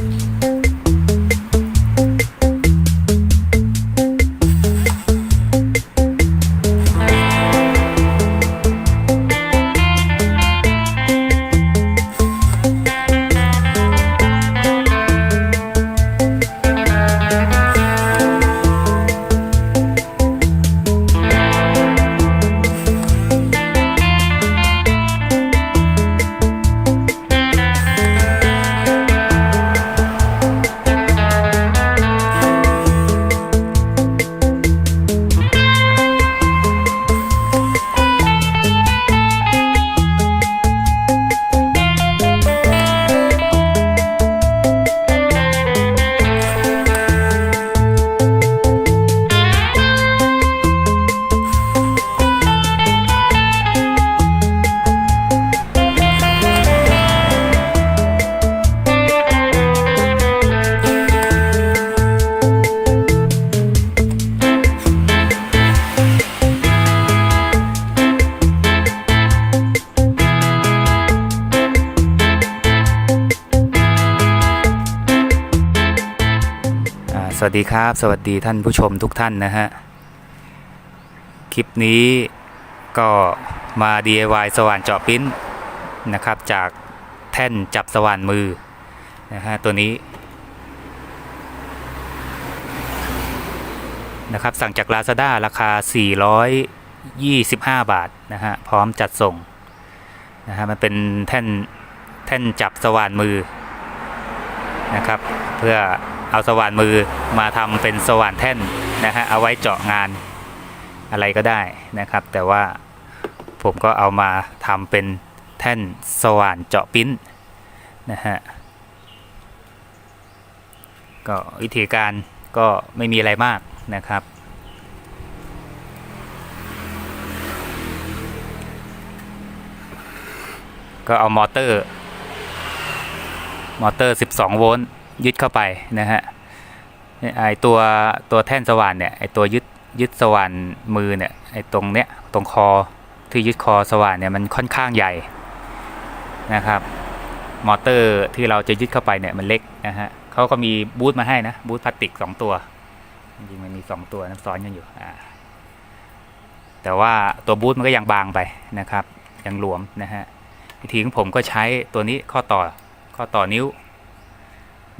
อ่ สวัสดีครับ สวัสดีท่านผู้ชมทุกท่านนะฮะ คลิปนี้ก็มา DIY สว่านเจาะปิ้นนะครับ จากแท่นจับสว่านมือนะฮะตัวนี้นะครับสั่งจาก Lazada ราคา 425 บาทนะฮะพร้อมจัดส่งนะฮะมันเป็นแท่นแท่นจับสว่านมือนะครับ เพื่อ เอาสว่านมือมาทำเป็นสว่านแท่นนะฮะเอาไว้เจาะงานอะไรก็ได้นะครับ แต่ว่าผมก็เอามาทำเป็นแท่นสว่านเจาะปิ้นนะฮะก็วิธีการก็ไม่มีอะไรมากนะครับก็เอามอเตอร์ มอเตอร์ 12 โวลต์ ยึดเข้าไปนะฮะไอตัวตัวแท่นสว่านเนี่ยไอตัวยึดยึดสว่านมือเนี่ยไอตรงเนี้ยตรงคอที่ยึดคอสว่านเนี่ยมันค่อนข้างใหญ่นะครับมอเตอร์ที่เราจะยึดเข้าไปเนี่ยมันเล็กนะฮะเขาก็มีบูทมาให้นะบูทพลาสติก 2 ตัวจริงมันมี 2 ตัวนซ้อนกันอยู่อ่าแต่ว่าตัวบูทมันก็ยังบางไปนะครับยังหลวมนะฮะวิธีของผมก็ใช้ตัวนี้ข้อต่อข้อต่อนิ้ว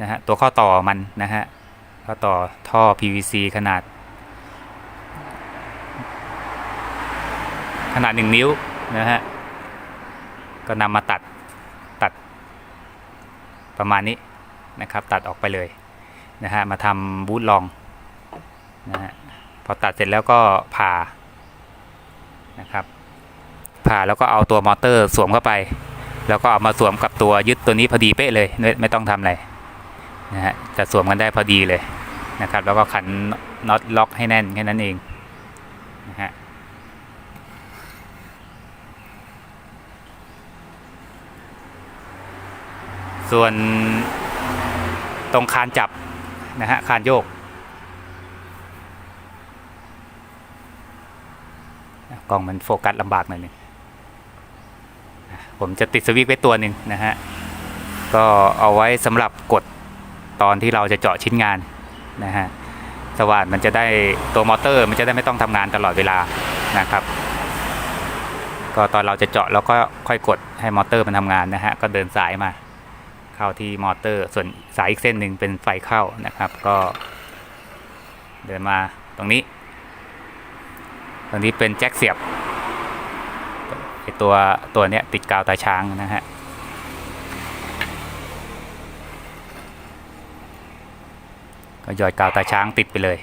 นะฮะตัวข้อต่อมันนะฮะข้อต่อท่อ PVC ขนาด ขนาดหนึ่งนิ้วนะฮะก็นำมาตัดตัดประมาณนี้นะครับ ตัดออกไปเลยนะฮะมาทำบูทลองนะฮะพอตัดเสร็จแล้วก็ผ่านะครับ ผ่าแล้วก็เอาตัวมอเตอร์สวมเข้าไป แล้วก็เอามาสวมกับตัวยึดตัวนี้พอดีเป๊ะเลย ไม่ต้องทำอะไร นะฮะจะสวมกันได้พอดีเลยนะครับ แล้วก็ขันน็อตล็อกให้แน่นแค่นั้นเองนะฮะส่วนตรงคานจับนะฮะคานโยกกล้องมันโฟกัสลำบากหน่อยนึงผมจะติดสวิตช์ไว้ตัวหนึ่งนะฮะ ก็เอาไว้สำหรับกด ตอนที่เราจะเจาะชิ้นงานนะฮะสว่านมันจะได้ตัวมอเตอร์ มันจะได้ไม่ต้องทำงานตลอดเวลานะครับ ก็ตอนเราจะเจาะเราก็ค่อยกดให้มอเตอร์มันทำงานนะฮะก็เดินสายมาเข้าที่มอเตอร์ ส่วนสายอีกเส้นหนึ่งเป็นไฟเข้านะครับ ก็เดินมาตรงนี้ ตรงนี้เป็นแจ็คเสียบไอตัวตัวเนี้ยติดกาวตาช้างนะฮะ ก็หยอดกาวตาช้างติดไปเลย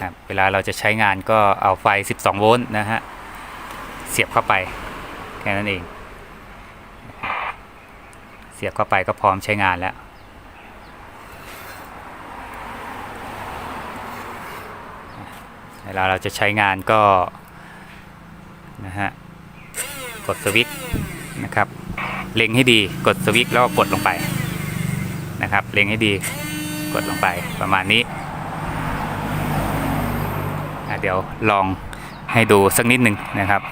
ครับเวลาเราจะใช้งานก็เอาไฟ 12 โวลต์นะฮะ เสียบเข้าไป แค่นั้นเอง เสียบเข้าไปก็พร้อมใช้งานแล้วเวลาเราจะใช้งานก็นะฮะกดสวิตช์นะครับ เล็งให้ดีกดสวิตช์แล้วก็กดลงไป นะครับ เล็งให้ดี กดลงไปประมาณนี้ เดี๋ยวลองให้ดูสักนิดหนึ่งนะครับ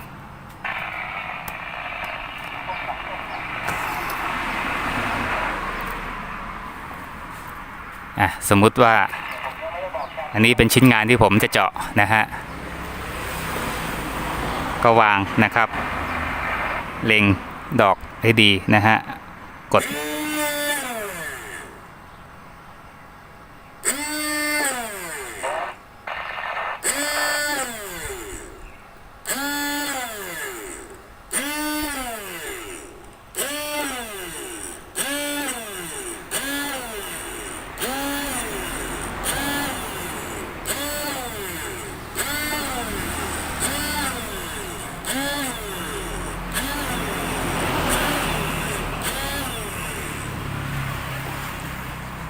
อะสมมุติว่าอันนี้เป็นชิ้นงานที่ผมจะเจาะนะฮะ ก็วางนะครับ เล็งดอกให้ดีนะฮะ กด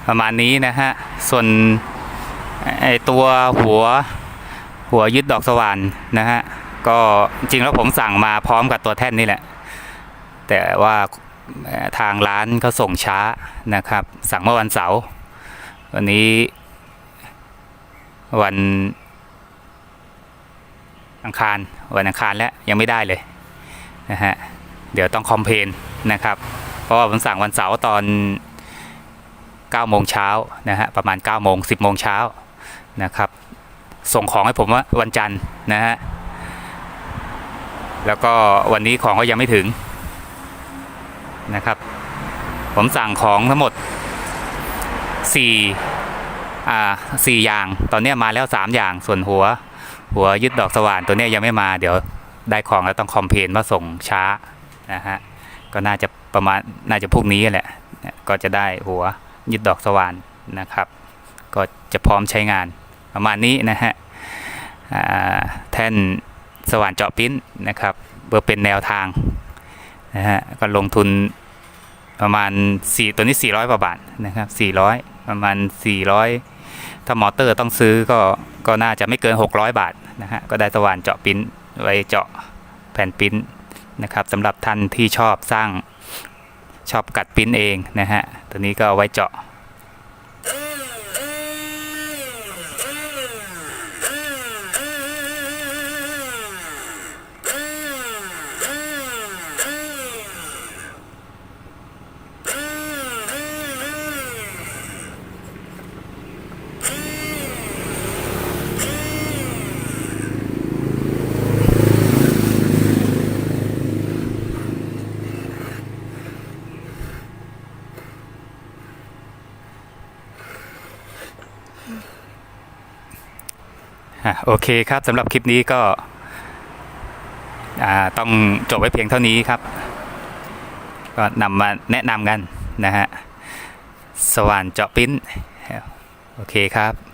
ประมาณนี้นะฮะ ส่วนไอตัวหัวหัวยึดดอกสว่านนะฮะ ก็จริงแล้วผมสั่งมาพร้อมกับตัวแท่นนี่แหละ แต่ว่าทางร้านเขาส่งช้านะครับ สั่งเมื่อวันเสาร์วันนี้วันอังคารวันอังคารแล้วยังไม่ได้เลยนะฮะ เดี๋ยวต้องคอมเพลนนะครับ เพราะว่าผมสั่งวันเสาร์ตอน 9โมงเช้านะฮะประมาณ9โมง10โมงเช้านะครับ ส่งของให้ผมว่าวันจันทร์นะฮะแล้วก็วันนี้ของก็ยังไม่ถึงนะครับ ผมสั่งของทั้งหมด4อ่า4อย่าง ตอนนี้มาแล้ว 3 อย่างส่วนหัว หัวยึดดอกสว่านตัวนี้ยังไม่มาเดี๋ยวได้ของแล้วต้องคอมเพนว่าส่งช้านะฮะก็น่าจะประมาณน่าจะพวกนี้แหละก็จะได้หัว ยึดดอกสว่านนะครับ ก็จะพร้อมใช้งานประมาณนี้นะฮะแท่นสว่านเจาะปิ้นนะครับเพื่อเป็นแนวทางนะฮะก็ลงทุนประมาณ 4 ตัวนี้ 400กว่าบาทนะครับ400 ประมาณ 400 ถ้ามอเตอร์ต้องซื้อก็ก็น่าจะไม่เกิน 600 บาทนะฮะก็ได้สว่านเจาะปิ้นไว้เจาะแผ่นปิ้นนะครับสำหรับท่านที่ชอบสร้าง ชอบกัดปิ้นเองนะฮะ ตัวนี้ก็เอาไว้เจาะ โอเคครับสำหรับคลิปนี้ก็ต้องจบไว้เพียงเท่านี้ครับ ก็นำมาแนะนำกันนะฮะสว่านเจาะปิ้น โอเคครับ